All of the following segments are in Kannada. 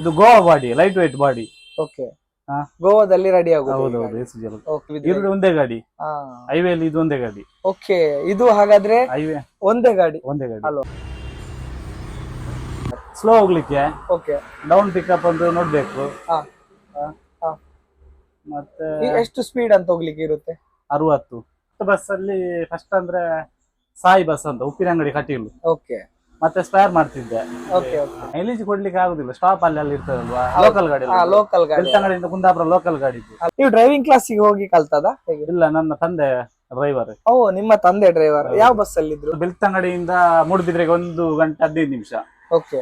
ಇದು Goa body light white body okay ಹಾ. ಗೋವಾದಲ್ಲಿ ರೆಡಿ ಎಸ್ ಜಿ ಇದು ಒಂದೇ ಗಾಡಿ. ಹೈವೇ ಅಲ್ಲಿ ಇದು ಒಂದೇ ಗಾಡಿ. ಓಕೆ ಇದು ಹಾಗಾದ್ರೆ ಹೈವೇ ಒಂದೇ ಗಾಡಿ. ಒಂದೇ ಗಾಡಿ. ಅಲ್ವಾ? ಸ್ಲೋ ಹೋಗ್ಲಿಕ್ಕೆ ಓಕೆ ಡೌನ್ ಪಿಕಪ್ ಅಂತ ನೋಡ್ಬೇಕು. ಹಾ. ಹಾ. ಹಾ. ಮತ್ತೆ ಎಷ್ಟು ಸ್ಪೀಡ್ ಅಂತ ಹೋಗ್ಲಿಕ್ಕೆ ಇರುತ್ತೆ? ಅರವತ್ತು. ಬಸ್ ಅಲ್ಲಿ ಫಸ್ಟ್ ಅಂದ್ರೆ ಸಾಯಿ ಬಸ್ ಅಂತ ಉಪ್ಪಿನಂಗಡಿ ಕಟೀಲು. ಓಕೆ ಮತ್ತೆ ಸ್ಪೇರ್ ಮಾಡ್ತಿದ್ದೆ. ಮೈಲೇಜ್ ಕೊಡ್ಲಿಕ್ಕೆ ಆಗುದಿಲ್ಲ. ಸ್ಟಾಪ್ ಅಲ್ಲಿ ಅಲ್ಲಿ ಇರ್ತದಲ್ವಾ ಲೋಕಲ್ ಗಾಡಿ ಲೋಕಲ್ ಗಾಡಿ. ಬೆಳ್ತಂಗಡಿಯಿಂದ ಕುಂದಾಪುರ ಲೋಕಲ್ ಗಾಡಿ. ನೀವು ಡ್ರೈವಿಂಗ್ ಕ್ಲಾಸಿಗೆ ಹೋಗಿ ಕಲ್ತದ? ಇಲ್ಲ ನನ್ನ ತಂದೆ ಡ್ರೈವರ್ ಓ ನಿಮ್ಮ ತಂದೆ ಡ್ರೈವರ್ ಯಾವ ಬಸ್ ಅಲ್ಲಿ ಇದ್ರು? ಬೆಳ್ತಂಗಡಿಯಿಂದ ಮೂಡುಬಿದ್ರೆಗೆ ಒಂದು ಗಂಟೆ ಹದಿನೈದು ನಿಮಿಷ. ಓಕೆ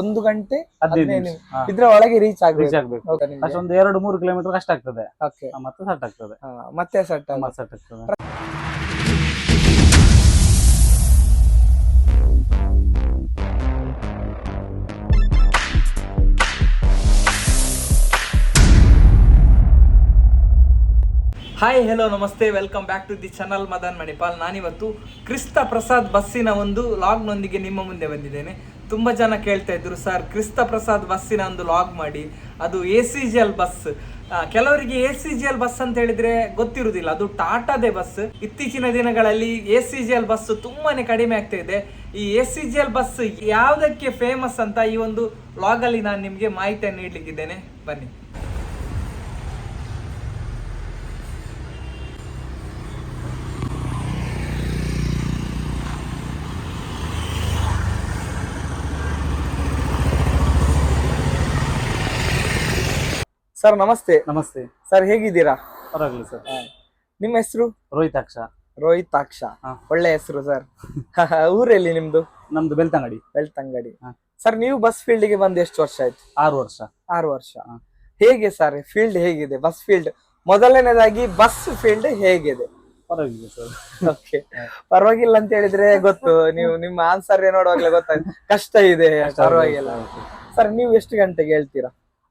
ಒಂದು ಗಂಟೆ ಹದಿನೈದು ಇದ್ರ ಒಳಗೆ ರೀಚ್ ಆಗಬೇಕು. ಆಗ್ಬೇಕು. ಆಗ್ಬೇಕು ಅಷ್ಟೊಂದು ಎರಡು ಮೂರು ಕಿಲೋಮೀಟರ್ ಕಷ್ಟ ಆಗ್ತದೆ. ಓಕೆ ಮತ್ತೆ ಸಟ್ ಆಗ್ತದೆ. ಮತ್ತೆ ಸಟ್ ಮತ್ತೆ ಸಟ್ ಆಗ್ತದೆ. ಹಾಯ್ ಹೆಲೋ ನಮಸ್ತೆ. Welcome back to the channel Madan Manipal ನಾನಿವತ್ತು ಕ್ರಿಸ್ತ ಪ್ರಸಾದ್ ಬಸ್ಸಿನ ಒಂದು ಲಾಗ್ನೊಂದಿಗೆ ನಿಮ್ಮ ಮುಂದೆ ಬಂದಿದ್ದೇನೆ. ತುಂಬ ಜನ ಕೇಳ್ತಾ ಇದ್ರು ಸರ್ ಕ್ರಿಸ್ತ ಪ್ರಸಾದ್ ಬಸ್ಸಿನ ಒಂದು ಲಾಗ್ ಮಾಡಿ, ಅದು A C G L bus ಕೆಲವರಿಗೆ A C G L bus ಅಂತ ಹೇಳಿದ್ರೆ ಗೊತ್ತಿರುವುದಿಲ್ಲ. ಅದು ಟಾಟಾದೇ ಬಸ್ ಇತ್ತೀಚಿನ ದಿನಗಳಲ್ಲಿ A C G L bus ತುಂಬಾನೇ ಕಡಿಮೆ ಆಗ್ತಾ ಇದೆ. ಈ A C G L bus ಯಾವುದಕ್ಕೆ ಫೇಮಸ್ ಅಂತ ಈ ಒಂದು ಲಾಗಲ್ಲಿ ನಾನು ನಿಮಗೆ ಮಾಹಿತಿಯನ್ನು ನೀಡಲಿಕ್ಕಿದ್ದೇನೆ. ಬನ್ನಿ. ಸರ್ ನಮಸ್ತೆ. ನಮಸ್ತೆ. ಸರ್ ಹೇಗಿದ್ದೀರಾ? ಪರವಾಗಿಲ್ಲ ಸರ್. ನಿಮ್ಮ ಹೆಸರು? ರೋಹಿತಾಕ್ಷ. ರೋಹಿತಾಕ್ಷ. ಒಳ್ಳೆ ಹೆಸರು ಸರ್. ಊರಲ್ಲಿ ನಿಮ್ದು? ನಮ್ದು ಬೆಳ್ತಂಗಡಿ. ಬೆಳ್ತಂಗಡಿ. ಸರ್ ನೀವು ಬಸ್ ಫೀಲ್ಡ್ಗೆ ಬಂದು ಎಷ್ಟು ವರ್ಷ ಆಯ್ತು? ಆರು ವರ್ಷ. ಆರು ವರ್ಷ. ಹೇಗೆ ಸರ್ ಫೀಲ್ಡ್ ಹೇಗಿದೆ? ಬಸ್ ಫೀಲ್ಡ್ ಮೊದಲನೇದಾಗಿ ಬಸ್ ಫೀಲ್ಡ್ ಹೇಗಿದೆ? ಪರವಾಗಿಲ್ಲ ಸರ್. ಓಕೆ ಪರವಾಗಿಲ್ಲ ಅಂತ ಹೇಳಿದ್ರೆ ಗೊತ್ತು. ನೀವು ನಿಮ್ಮ ಆನ್ಸರ್ ನೋಡುವಾಗ್ಲೇ ಗೊತ್ತಾಯ್ತು. ಕಷ್ಟ ಇದೆ. ಪರವಾಗಿಲ್ಲ. ಸರ್ ನೀವು ಎಷ್ಟು ಗಂಟೆಗೆ ಹೇಳ್ತೀರಾ?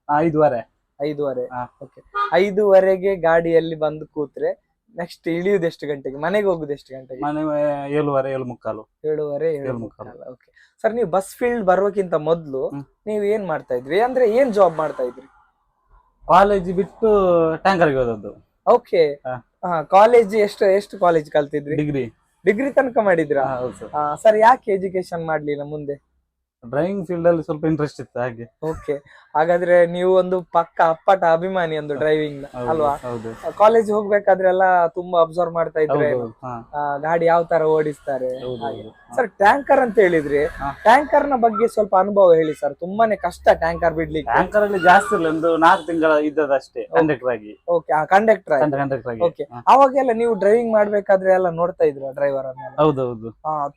ಐದುವರೆ. ಐದೂವರೆ. ಓಕೆ ಐದೂವರೆಗೆ ಗಾಡಿಯಲ್ಲಿ ಬಂದು ಕೂತ್ರೆ ನೆಕ್ಸ್ಟ್ ಇಳಿಯುದು ಎಷ್ಟು ಗಂಟೆಗೆ? ಮನೆಗೆ ಹೋಗುದು ಎಷ್ಟು ಗಂಟೆಗೆ? ಮನೆ ಏಳುವರೆ ಏಳು ಮುಕ್ಕಾಲು ಏಳುವರೆ ಏಳು ಮುಕ್ಕಾಲು. ಓಕೆ ಸರ್ ನೀವು ಬಸ್ ಫೀಲ್ಡ್ ಬರೋಕ್ಕಿಂತ ಮೊದಲು. ನೀವು ಏನ್ ಮಾಡ್ತಾ ಇದ್ರಿ? ಅಂದ್ರೆ ಏನ್ ಜಾಬ್ ಮಾಡ್ತಾ ಇದ್ರಿ? ಕಾಲೇಜ್ ಬಿಟ್ಟು ಟ್ಯಾಂಕರ್ಗೆ ಹೋದದ್ದು. ಓಕೆ. ಕಾಲೇಜ್ ಎಷ್ಟು ಎಷ್ಟು ಕಾಲೇಜ್ ಕಲ್ತಿದ್ರಿ? ಡಿಗ್ರಿ ಡಿಗ್ರಿ ತನಕ ಮಾಡಿದ್ರಾ? ಸರ್ ಯಾಕೆ ಎಜುಕೇಶನ್ ಮಾಡ್ಲಿಲ್ಲ ಮುಂದೆ? ಡ್ರೈವಿಂಗ್ ಫೀಲ್ಡ್ ಅಲ್ಲಿ ಸ್ವಲ್ಪ ಇಂಟ್ರೆಸ್ಟ್ ಇತ್ತು ಹಾಗೆ. ಓಕೆ ಹಾಗಾದ್ರೆ ನೀವು ಒಂದು ಪಕ್ಕ ಅಪ್ಪಟ ಅಭಿಮಾನಿ ಒಂದು ಡ್ರೈವಿಂಗ್ ಅಲ್ವಾ? ಹೌದು. ಕಾಲೇಜ್ ಹೋಗ್ಬೇಕಾದ್ರೆಲ್ಲ ತುಂಬಾ ಅಬ್ಸರ್ವ್ ಮಾಡ್ತಾ ಇದ್ರೆ ಗಾಡಿ ಯಾವ ತರ ಓಡಿಸ್ತಾರೆ. ಸರ್ ಟ್ಯಾಂಕರ್ ಅಂತ ಹೇಳಿದ್ರೆ ಟ್ಯಾಂಕರ್ನ ಬಗ್ಗೆ ಸ್ವಲ್ಪ ಅನುಭವ ಹೇಳಿ ಸರ್ ತುಂಬಾನೇ ಕಷ್ಟ ಟ್ಯಾಂಕರ್ ಬಿಡ್ಲಿಕ್ಕೆ. ಟ್ಯಾಂಕರ್ ಅಲ್ಲಿ ಜಾಸ್ತಿ ಇಲ್ಲ ಒಂದು ನಾಲ್ಕು ತಿಂಗಳ ಇದ್ದದಷ್ಟೇ ಕಂಡಕ್ಟರ್ ಆಗಿ. ಓಕೆ ಕಂಡಕ್ಟರ್ ಕಂಡಕ್ಟರ್ ಆಗಿ. ಓಕೆ. ಅವಾಗೆಲ್ಲ ನೀವು ಡ್ರೈವಿಂಗ್ ಮಾಡ್ಬೇಕಾದ್ರೆ ಎಲ್ಲ ನೋಡ್ತಾ ಇದ್ರ ಡ್ರೈವರ್ ಅನ್ನ ಹೌದೌದು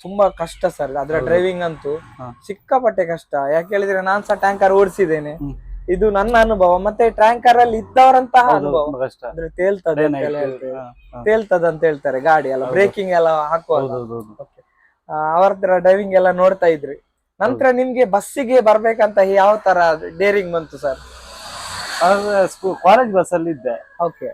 ತುಂಬಾ ಕಷ್ಟ ಸರ್ ಅದ್ರ ಡ್ರೈವಿಂಗ್ ಅಂತೂ ಹಾ. ಸಿಕ್ಕಾಪಟ್ಟೆ ಕಷ್ಟ. ಯಾಕೆ ಹೇಳಿದ್ರೆ ನಾನ್ಸ ಸಹ ಟ್ಯಾಂಕರ್ ಓಡಿಸಿದ್ದೇನೆ. ಇದು ನನ್ನ ಅನುಭವ. ಮತ್ತೆ ಟ್ಯಾಂಕರ್ ಅಲ್ಲಿ ಇದ್ದವರಂತಹ ಅನುಭವ. ಅಂದ್ರೆ ತೇಲ್ತದೆ ಅಂತ. ತೇಲ್ತದ. ಹೇಳ್ತಾರೆ ಗಾಡಿ ಎಲ್ಲ ಬ್ರೇಕಿಂಗ್ ಎಲ್ಲ ಹಾಕುವ. ಅವರ ಹತ್ರ ಡ್ರೈವಿಂಗ್ ಎಲ್ಲ ನೋಡ್ತಾ ಇದ್ರಿ. ನಂತರ ನಿಮ್ಗೆ ಬಸ್ಸಿಗೆ ಬರ್ಬೇಕಂತ ಯಾವ ತರ ಡೇರಿಂಗ್ ಬಂತು ಸರ್ ಕಾಲೇಜ್ ಬಸ್ ಅಲ್ಲಿ ಇದ್ದೆ ಓಕೆ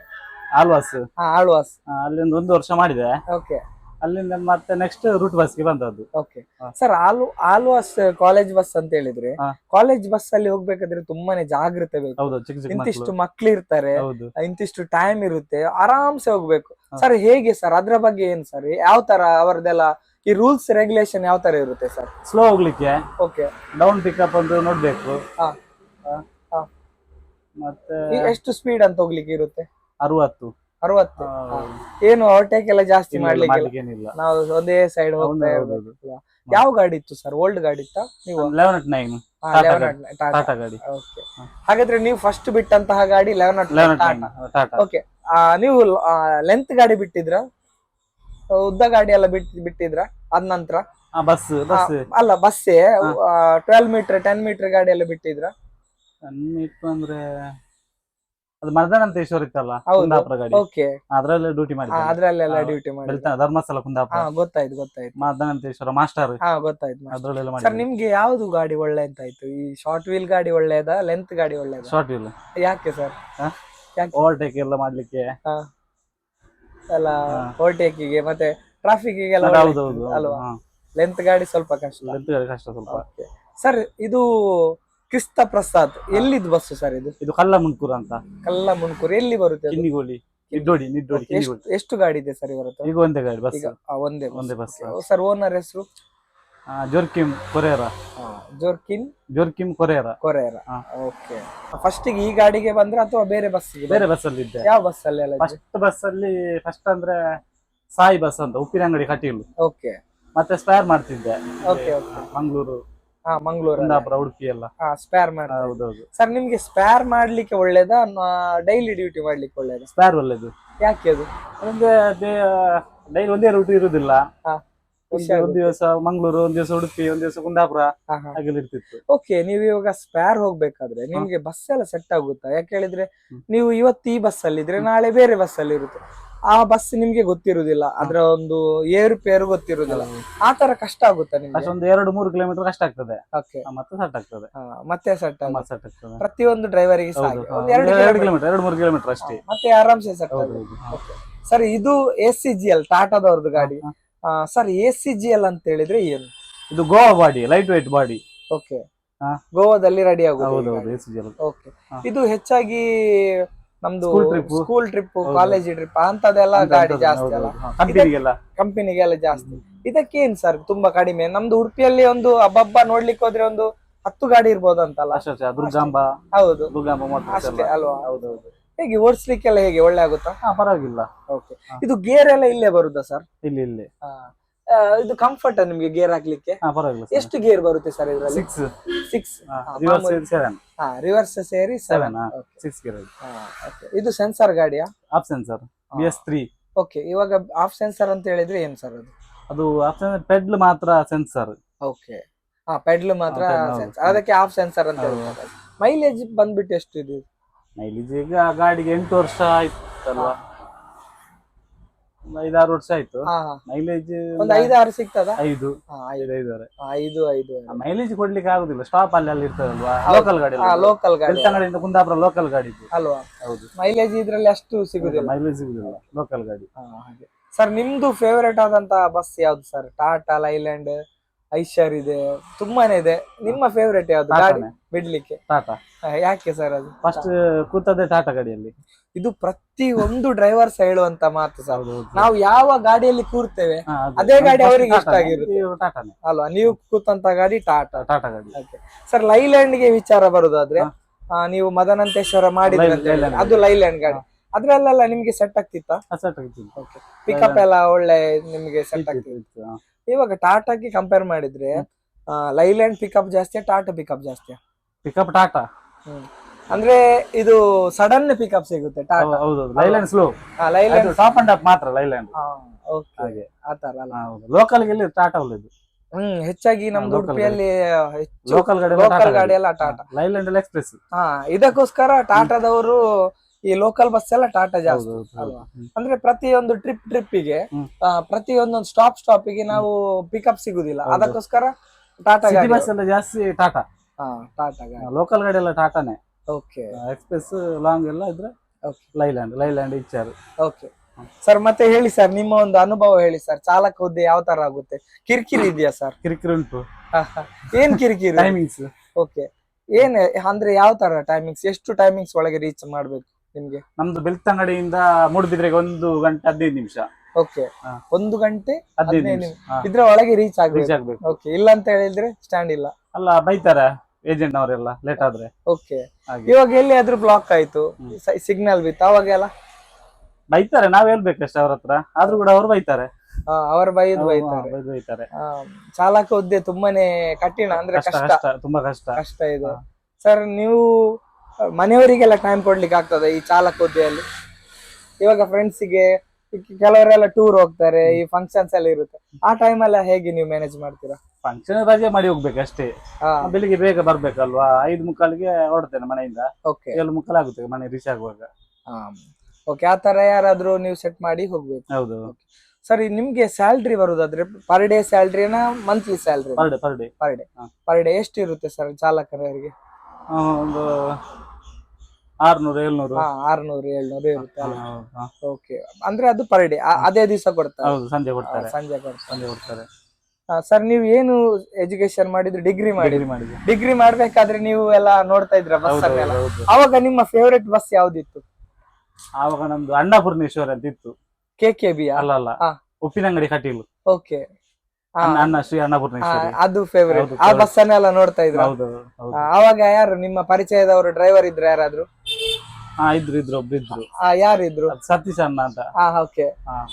ಆಳ್ವಾಸ್. ಹಾ ಆಳ್ವಾಸ್. ಅಲ್ಲಿಂದ ಒಂದು ವರ್ಷ ಮಾಡಿದೆ. ಓಕೆ ಅಲ್ಲಿಂದ ಮತ್ತೆ ನೆಕ್ಸ್ಟ್ ರೂಟ್ ಬಸ್ಗೆ ಬಂದದ್ದು. ಓಕೆ. ಸರ್ ಆಲು ಆಲ್ವಾಸ್ ಕಾಲೇಜ್ ಬಸ್ ಅಂತ ಹೇಳಿದ್ರೆ ಹಾ. ಕಾಲೇಜ್ ಬಸ್ ಅಲ್ಲಿ ಹೋಗ್ಬೇಕಾದ್ರೆ ತುಂಬಾನೇ ಜಾಗ್ರತೆ ಬೇಕು. ಹೌದು ಚಿಕ್ಕ ಚಿಕ್ಕ ಇಂತಿಷ್ಟು ಮಕ್ಕಳು ಮಕ್ಳು ಇರ್ತಾರೆ ಹೌದು. ಇಂತಿಷ್ಟು ಟೈಮ್ ಇರುತ್ತೆ ಆರಾಮ್ಸೆ ಹೋಗ್ಬೇಕು. ಹಾ. ಸರ್ ಹೇಗೆ ಸರ್ ಅದ್ರ ಬಗ್ಗೆ ಏನ್ ಸರ್ ಯಾವ ತರ ಅವರದೆಲ್ಲ ಈ ರೂಲ್ಸ್ ರೆಗ್ಯುಲೇಷನ್ ಯಾವ ತರ ಇರುತ್ತೆ ಸರ್ ಸ್ಲೋ ಹೋಗ್ಲಿಕ್ಕೆ ಓಕೆ ಡೌನ್ ಪಿಕಪ್ ಅಂತ ನೋಡ್ಬೇಕು. ಹಾ. ಮತ್ತೆ ಎಷ್ಟು ಸ್ಪೀಡ್ ಅಂತ ಹೋಗ್ಲಿಕ್ಕೆ ಇರುತ್ತೆ? ಅರವತ್ತು. ಅರವತ್ತು. ಏನು ಓವರ್ಟೇಕ್ ಎಲ್ಲ ಜಾಸ್ತಿ ಮಾಡ್ಲಿಕ್ಕೆ ಏನಿಲ್ಲ ನಾವು ಒಂದೇ ಸೈಡ್ ಹೋಗ್ತಾ ಇರ್ಬೋದು ಯಾವ ಗಾಡಿ ಇತ್ತು ಸರ್? ಓಲ್ಡ್ ಗಾಡಿ ಇತ್ತಾ? ನೀವು? ಲೆವೆನ್ ಅಟ್ ನೈನ್ ಟಾಟಾ ಗಾಡಿ. Okay. ಹಾಗಾದ್ರೆ ನೀವು ಫಸ್ಟ್ ಬಿಟ್ಟಂತಹ ಗಾಡಿ ಲೆವೆನ್ ಅಟ್ ಟಾಟಾ ಓಕೆ ನೀವು ಲೆಂತ್ ಗಾಡಿ ಬಿಟ್ಟಿದ್ರ? ಉದ್ದ ಗಾಡಿ ಎಲ್ಲ ಬಿಟ್ ಬಿಟ್ಟಿದ್ರ? ಅದ್ ನಂತರ? ಬಸ್ ಬಸ್ ಅಲ್ಲ ಬಸ್ಸೇ ಟ್ವೆಲ್ ಮೀಟರ್ ಟೆನ್ ಮೀಟರ್ ಗಾಡಿ ಎಲ್ಲ ಬಿಟ್ಟಿದ್ರ? ಮೀಟರ್ ಅಂದ್ರೆ ಅದು ಮರ್ದನಂತೇಶ್ವರ ಇತ್ತಲ್ಲ. ಕುಂದಾಪುರ ಗಾಡಿ. ಓಕೆ. ಅದ್ರಲ್ಲೇ ಡ್ಯೂಟಿ ಮಾಡಿದ್ದೆ. ಅದ್ರಲ್ಲೆಲ್ಲ ಡ್ಯೂಟಿ ಮಾಡಿ ಧರ್ಮಸ್ಥಳ ಕುಂದಾಪುರ. ಗೊತ್ತಾಯ್ತು ಗೊತ್ತಾಯ್ತು. ಮರ್ದನಂತೇಶ್ವರ ಮಾಸ್ಟರ್. ಹಾ ಗೊತ್ತಾಯ್ತು. ಅದ್ರಲ್ಲೆಲ್ಲ ಸರ್ ಮಾಡಿದ್ದೆ. ನಿಮ್ಗೆ ಯಾವ್ದು ಗಾಡಿ ಒಳ್ಳೆ ಅಂತ ಆಯ್ತು ಈ ಶಾರ್ಟ್ ವೀಲ್ ಗಾಡಿ ಒಳ್ಳೇದಾ ಲೆಂತ್ ಗಾಡಿ ಒಳ್ಳೇದಾ ಶಾರ್ಟ್ ವೀಲ್ ಯಾಕೆ ಸರ್ ಓವರ್ಟೇಕ್ ಎಲ್ಲ ಮಾಡ್ಲಿಕ್ಕೆ. ಹಾ. ಎಲ್ಲ. ಓವರ್ಟೇಕಿಗೆ ಮತ್ತೆ ಟ್ರಾಫಿಕ್ಗೆಲ್ಲ ಹೌದೌದು ಅಲ್ವಾ? ಲೆಂತ್ ಗಾಡಿ ಸ್ವಲ್ಪ ಕಷ್ಟ. ಕಷ್ಟ ಸ್ವಲ್ಪ. ಸರ್ ಇದು ಕ್ರಿಸ್ತ ಪ್ರಸಾದ್ ಎಲ್ಲಿದ್ ಬಸ್ ಸರ್ ಇದು? ಇದು ಕಲ್ಲ ಮುಂಕೂರು ಅಂತ. ಕಲ್ಲ ಮುನ್ಕೂರ್ ಎಲ್ಲಿ ಬರುತ್ತೆ ಅದು? ಕಿನ್ನಿಗೋಳಿ. ನಿಡ್ಡೋಡಿ ನಿಡ್ಡೋಡಿ ಎಷ್ಟು ಕಿನ್ನಿಗೋಳಿ. ಎಷ್ಟು ಗಾಡಿ ಇದೆ ಸರ್ ಇವರತ್ತ ಈಗ ಒಂದೇ ಗಾಡಿ ಬಸ್ ಈಗ ಆ, ಒಂದೇ ಒಂದೇ ಬಸ್ ಸರ್ ಓನರ್ ಹೆಸರು? ಜೋರ್ಕಿಮ್ ಕೊರೇರ ಜೋರ್ಕಿನ್ ಜೋರ್ಕಿಮ್? ಕೊರೇರ ಕೊರೇರ ಹಾ. ಓಕೆ ಫಸ್ಟ್ ಈ ಗಾಡಿಗೆ ಬಂದ್ರೆ ಅಥವಾ ಬೇರೆ ಬಸ್ ಬೇರೆ ಬಸ್ ಅಲ್ಲಿ ಇದ್ದೆ. ಯಾವ ಬಸ್ ಅಲ್ಲಿ ಎಲ್ಲ ಫಸ್ಟ್ ಬಸ್ ಅಲ್ಲಿ ಫಸ್ಟ್ ಅಂದ್ರೆ ಸಾಯಿ ಬಸ್ ಅಂತ ಉಪ್ಪಿನಂಗಡಿ ಕಟೀಲು. ಓಕೆ ಮತ್ತೆ ಸ್ಪೇರ್ ಮಾಡ್ತಿದ್ದೆ. Okay okay Mangaluru. Mangaluru Kundapura Udupi ಎಲ್ಲ. ಹಾ ಸ್ಪೇರ್ ಮಾಡಿ ಹೌದೌದು. ಸರ್ ನಿಮ್ಗೆ ಸ್ಪೇರ್ ಮಾಡ್ಲಿಕ್ಕೆ ಒಳ್ಳೇದಾ ಡೈಲಿ ಡ್ಯೂಟಿ ಮಾಡ್ಲಿಕ್ಕೆ ಒಳ್ಳೇದಾ? ಸ್ಪೇರ್ ಒಳ್ಳೇದು. ಯಾಕೆ ಅದು? ಅಂದ್ರೆ ಅದೇ ಡೈಲಿ ಒಂದೇ ರೂಟ್ ಇರುದಿಲ್ಲ. ಹಾ. ಒಂದು ಒಂದ್ ದಿವಸ ಮಂಗಳೂರು ಒಂದ್ ದಿವಸ ಉಡುಪಿ ಒಂದ್ ದಿವಸ ಕುಂದಾಪುರ ಇರ್ತಿತ್ತು. ಓಕೆ ನೀವು ಇವಾಗ ಸ್ಪೇರ್ ಹೋಗ್ಬೇಕಾದ್ರೆ ನಿಮ್ಗೆ ಬಸ್ ಎಲ್ಲ ಸೆಟ್ ಆಗುತ್ತಾ? ಯಾಕೆ ಹೇಳಿದ್ರೆ ನೀವು ಇವತ್ತು ಈ ಬಸ್ ಅಲ್ಲಿ ಇದ್ರೆ ನಾಳೆ ಬೇರೆ ಬಸ್ ಅಲ್ಲಿ ಇರುತ್ತೆ. ಆ ಬಸ್ ನಿಮ್ಗೆ ಗೊತ್ತಿರುವುದಿಲ್ಲ ಅದರ ಒಂದು ಏರುಪೇರು ಗೊತ್ತಿರುವುದಿಲ್ಲ ಆ ತರ ಕಷ್ಟ ಆಗುತ್ತೆ ನಿಮ್ಗೆ? ಅಷ್ಟೊಂದು ಎರಡು ಮೂರು ಕಿಲೋಮೀಟರ್ ಕಷ್ಟ ಆಗ್ತದೆ. ಓಕೆ ಮತ್ತೆ ಸೆಟ್ ಆಗ್ತದೆ. ಮತ್ತೆ ಸೆಟ್ ಸಟ್ ಆಗ್ತದೆ. ಪ್ರತಿಯೊಂದು ಡ್ರೈವರಿಗೆ ಒಂದ್ ಎರಡು ಒಂದು. ಕಿಲೋಮೀಟರ್ ಎರಡು ಮೂರು ಕಿಲೋಮೀಟರ್ ಅಷ್ಟೇ. ಮತ್ತೆ ಆರಾಮ್ಸೆ ಸೆಟ್ ಆಗ್ತದೆ ಆಗುತ್ತೆ. ಸರ್ ಇದು ಎಸ್ ಸಿ ಜಿ ಎಲ್ ಟಾಟಾದವ್ರದ್ದು ಗಾಡಿ. Sir A C G L ಅಂತ ಹೇಳಿದ್ರೆ ಏನು? ಇದು Goa body light white body. Okay. ಹಾ. ಗೋವಾದಲ್ಲಿ ರೆಡಿ ಹೌದು ಜಿ ಓಕೆ. ಹಾ. ಇದು ಹೆಚ್ಚಾಗಿ ನಮ್ದು School trip. ಸ್ಕೂಲ್ ಟ್ರಿಪ್ ಹೌದು. ಕಾಲೇಜ್ ಟ್ರಿಪ್ ಅಂತದೆಲ್ಲ ಗಾಡಿ ಜಾಸ್ತಿ ಅಲ್ಲ? ಕಂಪನಿಗೆಲ್ಲ. ಕಂಪನಿಗೆಲ್ಲ ಜಾಸ್ತಿ. ಇದಕ್ಕೇನ್ ಸರ್ ತುಂಬಾ ಕಡಿಮೆ? ನಮ್ದು ಉಡುಪಿಯಲ್ಲಿ ಒಂದು ಹಬ್ಬ ನೋಡ್ಲಿಕ್ಕೆ ಹೋದ್ರೆ ಒಂದು ಹತ್ತು ಗಾಡಿ ಇರ್ಬೋದಂತಲ್ಲ? ಅಷ್ಟೇ ಅಷ್ಟೇ ದುರ್ಗಾಂಬ. ಹೌದು. ದುರ್ಗಾಂಬ ಅಷ್ಟೇ ಅಲ್ವಾ? ಹೌದೌದು ಹೇಗೆ ಓಡಿಸ್ಲಿಕ್ಕೆಲ್ಲ ಹೇಗೆ? ಒಳ್ಳೆ ಆಗುತ್ತಾ? ಹಾ ಪರವಾಗಿಲ್ಲ. ಓಕೆ ಇದು ಗೇರ್ ಎಲ್ಲ ಇಲ್ಲೇ ಬರುದಾ ಸರ್ ಇಲ್ಲಿ ಇಲ್ಲಿ. ಇದು ಕಂಫರ್ಟ್ ನಿಮ್ಗೆ ಗೇರ್ ಹಾಕ್ಲಿಕ್ಕೆ? ಹಾ ಪರವಾಗಿಲ್ಲ ಎಷ್ಟು ಗೇರ್ ಬರುತ್ತೆ ಸರ್ ಇದರಲ್ಲಿ? ಸಿಕ್ಸ್ ಸಿಕ್ಸ್ ಸೆವೆನ್ ರಿವರ್ಸ್ ಸೇರಿ ಸೆವೆನ್ ಸಿಕ್ಸ್ ಗಿರ್ ಇದು sensor ಗಾಡಿಯಾ? Option sensor B S three okay ಇವಾಗ ಆಫ್ ಸೆನ್ಸರ್ ಅಂತ ಹೇಳಿದ್ರೆ ಏನ್ ಸರ್ ಅದು? ಅದು ಆಪ್ಷನ್ ಪೆಡ್ಲ್ ಮಾತ್ರ ಸೆನ್ಸರ್ ಓಕೆ ಹಾ ಪೆಡ್ಲ್ ಮಾತ್ರ ಹಾ, pedal ಹೌದು. sensor. ಅದಕ್ಕೆ ಆಫ್ ಸೆನ್ಸರ್ ಅಂತ ಹೇಳಿದ್ರೆ ಹೇಳ್ತಾರೆ. ಮೈಲೇಜ್ ಬಂದ್ಬಿಟ್ಟು ಎಷ್ಟು ಇದು? ಮೈಲೇಜ್ ಈಗ ಗಾಡಿಗೆ ಎಂಟು ವರ್ಷ ಆಯ್ತಲ್ವಾ? ಒಂದು ಐದಾರು ವರ್ಷ ಆಯ್ತು. ಹಾ ಹಾ. ಮೈಲೇಜ್ ಒಂದು ಐದು ಆರು ಸಿಗ್ತದ? ಐದು ಹಾ, ಐದು ಐದು. ಐದುವರೆ. ಐದು ಐದು ಮೈಲೇಜ್ ಕೊಡ್ಲಿಕ್ಕೆ ಆಗುದಿಲ್ಲ. ಸ್ಟಾಪ್ ಅಲ್ಲಿ ಅಲ್ಲಿ ಇರ್ತದಲ್ವಾ? ಲೋಕಲ್ ಗಾಡಿ ಲೋಕಲ್ ಗಾಡಿ ಬೆಳ್ತಂಗಡಿಯಿಂದ ಕುಂದಾಪುರ ಲೋಕಲ್ ಗಾಡಿ ಇದು ಅಲ್ವಾ? ಹೌದು. ಮೈಲೇಜ್ ಇದ್ರಲ್ಲಿ ಅಷ್ಟು ಸಿಗುದಿಲ್ಲ. ಮೈಲೇಜ್ ಸಿಗುದಿಲ್ಲ. ಲೋಕಲ್ ಗಾಡಿ. ಸರ್ ನಿಮ್ದು ಫೇವರೇಟ್ ಆದಂತ ಬಸ್ ಯಾವ್ದು ಸರ್ ಟಾಟಾ ಲೈಲ್ಯಾಂಡ್ ಐಶರ್ ಇದೆ ತುಂಬಾನೇ ಇದೆ. ನಿಮ್ಮ ಫೇವರೇಟ್ ಯಾವ್ದು? ಗಾಡಿ. ಬಿಡ್ಲಿಕ್ಕೆ. ಟಾಟಾ. ಯಾಕೆ ಸರ್ ಅದು? ಫಸ್ಟ್ ಕೂತದ್ದೇ ಟಾಟಾ ಗಾಡಿಯಲ್ಲಿ. ಇದು ಪ್ರತಿ ಒಂದು ಡ್ರೈವರ್ಸ್ ಹೇಳುವಂತ ಮಾತು ಸರ್. ನಾವು ಯಾವ ಗಾಡಿಯಲ್ಲಿ ಕೂರ್ತೇವೆ ಅದೇ ಗಾಡಿ ಅವರಿಗೆ ಇಷ್ಟ. ಆಗಿರುತ್ತೆ. ಅಲ್ವಾ? ನೀವು ಕೂತಂತ ಗಾಡಿ ಟಾಟಾ. ಟಾಟಾ ಗಾಡಿ. ಸರ್ ಲೈಲ್ಯಾಂಡ್ಗೆ ವಿಚಾರ ಬರುದಾದ್ರೆ ನೀವು ಮದನಂತೇಶ್ವರ ಮಾಡಿದ್ರೆ ಅದು ಲೈಲ್ಯಾಂಡ್ ಗಾಡಿ. ಅದ್ರಲ್ಲೆಲ್ಲ ನಿಮ್ಗೆ ಸೆಟ್ ಆಗ್ತಿತ್ತ? ಅಸಟ್ ಓಕೆ ಪಿಕಪ್ ಎಲ್ಲ ಒಳ್ಳೆ ನಿಮ್ಗೆ ಸೆಟ್ ಆಗ್ತಿತ್ತು. ಇವಾಗ ಟಾಟಾಗೆ ಕಂಪೇರ್ ಮಾಡಿದ್ರೆ ಲೈಲ್ಯಾಂಡ್ ಪಿಕಪ್ ಜಾಸ್ತಿಯಾ ಟಾಟಾ ಪಿಕಪ್ ಜಾಸ್ತಿಯಾ? ಪಿಕಪ್ ಟಾಟಾ ಅಂದ್ರೆ ಇದು ಸಡನ್ ಪಿಕಪ್ ಸಿಗುತ್ತೆ ಟಾಟಾ ಹೌದು Leyland slow Leyland top and up ಮಾತ್ರ ಲೈಲ್ಯಾಂಡ್ ಓಕೆ ಆತರ ಅಲ್ಲ. ಲೋಕಲ್ಗೆ ಟಾಟಾ ಒಳ್ಳೇದು ಹ್ಮ್ ಹೆಚ್ಚಾಗಿ ನಮ್ದು ಉಡುಪಿಯಲ್ಲಿ ಲೋಕಲ್ ಗಾಡಿ ಲೋಕಲ್ ಗಾಡಿ. ಎಲ್ಲ ಟಾಟಾ ಲೈಲ್ಯಾಂಡ್ ಎಲ್ಲ ಎಕ್ಸ್ಪ್ರೆಸ್ ಹಾ ಇದಕ್ಕೋಸ್ಕರ ಟಾಟಾದವರು ಈ ಲೋಕಲ್ ಬಸ್ ಎಲ್ಲ ಟಾಟಾ ಜಾಸ್ತಿ. ಅಲ್ವಾ? ಅಂದ್ರೆ ಪ್ರತಿಯೊಂದು ಟ್ರಿಪ್ ಟ್ರಿಪ್ಪಿಗೆ. ಪ್ರತಿಯೊಂದೊಂದು ಸ್ಟಾಪ್ ಸ್ಟಾಪಿಗೆ ನಾವು ಪಿಕಪ್ ಸಿಗುದಿಲ್ಲ. ಅದಕ್ಕೋಸ್ಕರ ಟಾಟಾ ಗಾಡಿ. ಬಸ್ ಎಲ್ಲ ಜಾಸ್ತಿ ಟಾಟಾ ಟಾಟಾ ಗಾಡಿ. ಲೋಕಲ್ ಗಾಡಿ ಎಲ್ಲ ಟಾಟಾನೇ ಓಕೆ ಎಕ್ಸ್ಪ್ರೆಸ್ ಲಾಂಗ್ ಎಲ್ಲ ಇದ್ರೆ ಲೈಲ್ಯಾಂಡ್ ಲೈಲ್ಯಾಂಡ್ ಇಚ್ಚಾರು ಓಕೆ ಸರ್ ಮತ್ತೆ ಹೇಳಿ ಸರ್ ನಿಮ್ಮ ಒಂದು ಅನುಭವ ಹೇಳಿ ಸರ್ ಚಾಲಕ ಹುದ್ದೆ ಯಾವ ತರ ಆಗುತ್ತೆ? ಕಿರಿಕಿರಿ ಇದೆಯಾ ಸರ್ ಕಿರಿಕಿರಿ ಉಂಟು. ಏನ್ ಕಿರಿಕಿರಿ? ಟೈಮಿಂಗ್ಸ್ ಓಕೆ ಏನ್ ಅಂದ್ರೆ ಯಾವ ತರ ಟೈಮಿಂಗ್ಸ್ ಎಷ್ಟು ಟೈಮಿಂಗ್ಸ್ ಒಳಗೆ ರೀಚ್ ಮಾಡ್ಬೇಕು? ನಿಮ್ಗೆ? ನಮ್ದು ಬೆಳ್ತಂಗಡಿಯಿಂದ ಮೂಡುಬಿದ್ರೆಗೆ ಒಂದು ಗಂಟೆ ಹದಿನೈದು ನಿಮಿಷ. ಓಕೆ ಒಂದು ಗಂಟೆ ಹದಿನೈದು ನಿಮಿಷ. ಹಾ, ಇದ್ರ ಒಳಗೆ ರೀಚ್ ಆಗಬೇಕು. ಆಗ್ಬೇಕು ಆಗ್ಬೇಕು. ಓಕೆ ಇಲ್ಲ ಅಂತ ಹೇಳಿದ್ರೆ ಸ್ಟ್ಯಾಂಡ್ ಇಲ್ಲ. ಅಲ್ಲ ಬೈತಾರೆ ಏಜೆಂಟ್ ಅವರೆಲ್ಲ ಲೇಟ್ ಆದ್ರೆ. ಓಕೆ ಹಾಗೆ. ಇವಾಗ ಎಲ್ಲಿ ಆದ್ರೂ ಬ್ಲಾಕ್ ಆಯ್ತು. ಸಿಗ್ನಲ್ ಬಿತ್ತು. ಅವಾಗೆಲ್ಲ ಬೈತಾರೆ ನಾವ್ ಹೇಳ್ಬೇಕಷ್ಟೇ ಅವ್ರ ಹತ್ರ. ಆದ್ರೂ ಕೂಡ ಅವ್ರು ಬೈತಾರೆ. ಅವ್ರ ಬೈದ್ ಬೈತಾರೆ. ಬೈದು ಬೈತಾರೆ. ಆ, ಚಾಲಕ ಹುದ್ದೆ ತುಂಬಾನೇ ಕಠಿಣ ಅಂದ್ರೆ ಕಷ್ಟ ಕಷ್ಟ. ಕಷ್ಟ ತುಂಬಾ ಕಷ್ಟ. ಕಷ್ಟ ಇದು. ಸರ್ ನೀವು ಮನೆಯವರಿಗೆಲ್ಲ ಟೈಮ್ ಕೊಡ್ಲಿಕ್ಕೆ ಆಗ್ತದೆ ಈ ಚಾಲಕ ಹುದ್ದೆಯಲ್ಲಿ. ಇವಾಗ ಫ್ರೆಂಡ್ಸಿಗೆ ಕೆಲವರೆಲ್ಲ ಟೂರ್ ಹೋಗ್ತಾರೆ ಈ ಫಂಕ್ಷನ್ಸ್ ಎಲ್ಲ ಇರುತ್ತೆ. ಆ ಟೈಮ್ ಎಲ್ಲ ಹೇಗೆ ನೀವು ಮ್ಯಾನೇಜ್ ಮಾಡ್ತೀರಾ? ಫಂಕ್ಷನ್ ರಜೆ ಮಾಡಿ ಹೋಗ್ಬೇಕು ಅಷ್ಟೇ ಬೆಳಿಗ್ಗೆ ಬೇಗ ಬರ್ಬೇಕಲ್ವಾ? ಐದು ಮುಕ್ಕಾಲಿಗೆ ಹೊರಡ್ತೇನೆ ಮನೆಯಿಂದ. ಓಕೆ ಏಳು ಮುಕ್ಕಾಲು ಆಗುತ್ತೆ ಮನೆ ರೀಚ್ ಆಗುವಾಗ. ಓಕೆ ಆ ತರ ಯಾರಾದ್ರೂ ನೀವು ಸೆಟ್ ಮಾಡಿ ಹೋಗ್ಬೇಕು. ಹೌದು. ಸರಿ ನಿಮ್ಗೆ ಸ್ಯಾಲ್ರಿ ಬರುದಾದ್ರೆ per day ಸ್ಯಾಲ್ರಿನ monthly salary per day per day per day ಹಾ. ಪರ್ ಡೇ ಎಷ್ಟು ಇರುತ್ತೆ ಸರ್ ಚಾಲಕರಿಗೆ ಒಂದು ಆರ್ನೂರು ಏಳ್ನೂರು. ಆರ್ನೂರು ಏಳ್ನೂರು ಇರುತ್ತೆ. ಓಕೆ ಅಂದ್ರೆ ಅದು ಪರ್ ಡೇ ಅದೇ ದಿವಸ ಕೊಡ್ತಾರೆ. ಹೌದು ಸಂಜೆ ಕೊಡ್ತಾರೆ. ಸಂಜೆ ಕೊಡ್ತಾರೆ. ಸಂಜೆ ಕೊಡ್ತಾರೆ. ಸರ್ ನೀವು ಏನು ಎಜುಕೇಶನ್ ಮಾಡಿದ್ರು ಡಿಗ್ರಿ ಮಾಡಿ ಡಿಗ್ರಿ ಮಾಡಿದೆ ಡಿಗ್ರಿ ಮಾಡ್ಬೇಕಾದ್ರೆ ನೀವು ಎಲ್ಲ ನೋಡ್ತಾ ಇದ್ರ ಬಸ್ ಅವಾಗ ನಿಮ್ಮ ಫೇವರೇಟ್ ಬಸ್ ಯಾವ್ದಿತ್ತು? ಆವಾಗ ನಮ್ದು ಅನ್ನಪೂರ್ಣೇಶ್ವರ ಅಂತ ಇತ್ತು ಕೆ ಕೆ ಬಿ ಅಲ್ಲ ಅಲ್ಲ. ಉಪ್ಪಿನಂಗಡಿ ಕಟೀಲು. ಓಕೆ ಅಣ್ಣ ಶ್ರೀ ಅನ್ನಪೂರ್ಣೇಶ್ವರಿ. ಅದು ಫೇವರೇಟ್ ಆ ಬಸ್ ಅನ್ನೆಲ್ಲ ನೋಡ್ತಾ ಇದ್ರು? ಅವಾಗ ಯಾರು ನಿಮ್ಮ ಪರಿಚಯದವರು ಡ್ರೈವರ್ ಇದ್ರ ಯಾರಾದ್ರು? ಹಾ ಇದ್ರು ಇದ್ರು ಒಬ್ರು ಇದ್ರು ಆ, ಯಾರಿದ್ರು? ಅದು ಸತೀಶ್ ಅಣ್ಣ ಅಂತ. ಹಾ ಓಕೆ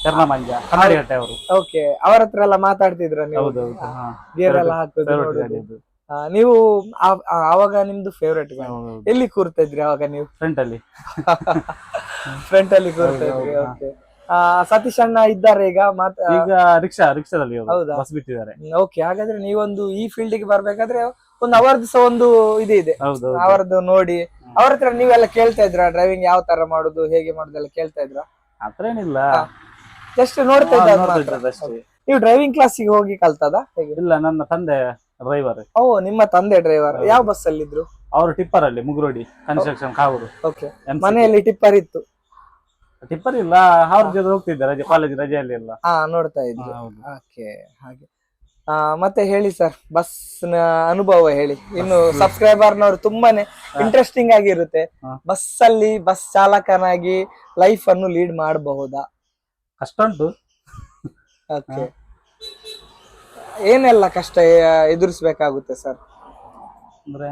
ಕರ್ಣಮಂಜ ಕನ್ನಡಿಗಟ್ಟೆ ಅವರು. ಓಕೆ ಅವ್ರ ಹತ್ರ ಎಲ್ಲ ಮಾತಾಡ್ತಿದ್ರ ನೀವು? ಅವಾಗ ಹಾ. ಗೇರ್ ಎಲ್ಲ ಹಾಕೋದು Favorite ನೋಡೋದು. ಗಾಡಿ ಅದು. ಆ, ನೀವು ಆ- ಆ- ಆವಾಗ ನಿಮ್ದು ಫೇವ್ರೆಟ್. ಎಲ್ಲಿ ಕೂರ್ತಾ ಇದ್ರಿ ಅವಾಗ ನೀವು? ಫ್ರಂಟ್ ಅಲ್ಲಿ. ಫ್ರಂಟ್ ಅಲ್ಲಿ ಕೂರ್ತಾ ಇದ್ರಿ ಹೌದು, ಓಕೆ ಸತೀಶ್ ಅಣ್ಣ ಇದ್ದಾರೆ ಈಗ ಮಾತ ಈಗ ರಿಕ್ಷಾ ರಿಕ್ಷಾದಲ್ಲಿ ಹೌದಾ? ಬಸ್ ಬಿಟ್ಟಿದ್ದಾರೆ. ಓಕೆ ಹಾಗಾದ್ರೆ ನೀವೊಂದು ಈ ಫೀಲ್ಡ್ಗೆ ಬರ್ಬೇಕಾದ್ರೆ ಒಂದು ಅವರದ್ದು ಸಹ ಒಂದು ಇದು ಇದೆ. ಅವರದ್ದು ನೋಡಿ ಅವ್ರ ಹತ್ರ ನೀವೆಲ್ಲ ಕೇಳ್ತಾ ಇದ್ರ? ಡ್ರೈವಿಂಗ್ ಯಾವ ತರ ಮಾಡುದು ಹೇಗೆ ಮಾಡುದು ಎಲ್ಲ ಕೇಳ್ತಾ ಇದ್ರ? ಆತರ ಏನಿಲ್ಲ. ಜಸ್ಟ್ ನೋಡ್ತಾ ಇದ್ದ ಮಾತ್ರ ನೀವು ಡ್ರೈವಿಂಗ್ ಕ್ಲಾಸಿಗೆ ಹೋಗಿ ಕಲ್ತದ? ಹೇಗೆ? ಇಲ್ಲ ನನ್ನ ತಂದೆ ಡ್ರೈವರ್ ಓ ನಿಮ್ಮ ತಂದೆ ಡ್ರೈವರ್ ಯಾವ ಬಸ್ ಅಲ್ಲಿ ಇದ್ರು ಅವರು ಟಿಪ್ಪರ್ ಅಲ್ಲಿ ಮುಗುರೋಡಿ ಕನ್ಸ್ಟ್ರಕ್ಷನ್ ಕಾವೂರು. ಓಕೆ ಮನೆಯಲ್ಲಿ ಟಿಪ್ಪರ್ ಇತ್ತು. ಟಿಪ್ಪರ್ ಇಲ್ಲ ಅವ್ರ ಜೊತೆ ಹೋಗ್ತಿದ್ದೆ ರಜೆ ಕಾಲೇಜ್ ರಜೆಯಲ್ಲಿ ಎಲ್ಲ. ಹಾ ನೋಡ್ತಾ ಇದ್ದೆ ಹೌದು. ಓಕೆ ಹಾಗೆ. ಆ, ಮತ್ತೆ ಹೇಳಿ ಸರ್ ಬಸ್ನ ಅನುಭವ ಹೇಳಿ. ಇನ್ನು ಸಬ್ಸ್ಕ್ರೈಬರ್ ನವರು ತುಂಬಾನೇ ಇಂಟ್ರೆಸ್ಟಿಂಗ್ ಆಗಿರುತ್ತೆ. ಹಾ. ಬಸ್ ಅಲ್ಲಿ ಬಸ್ ಚಾಲಕನಾಗಿ ಲೈಫ್ ಅನ್ನು ಲೀಡ್ ಮಾಡಬಹುದಾ? ಕಷ್ಟ ಉಂಟು ಓಕೆ ಏನೆಲ್ಲ ಕಷ್ಟ ಎದುರಿಸಬೇಕಾಗುತ್ತೆ ಎದುರಿಸ್ಬೇಕಾಗುತ್ತೆ ಸರ್ ಅಂದ್ರೆ?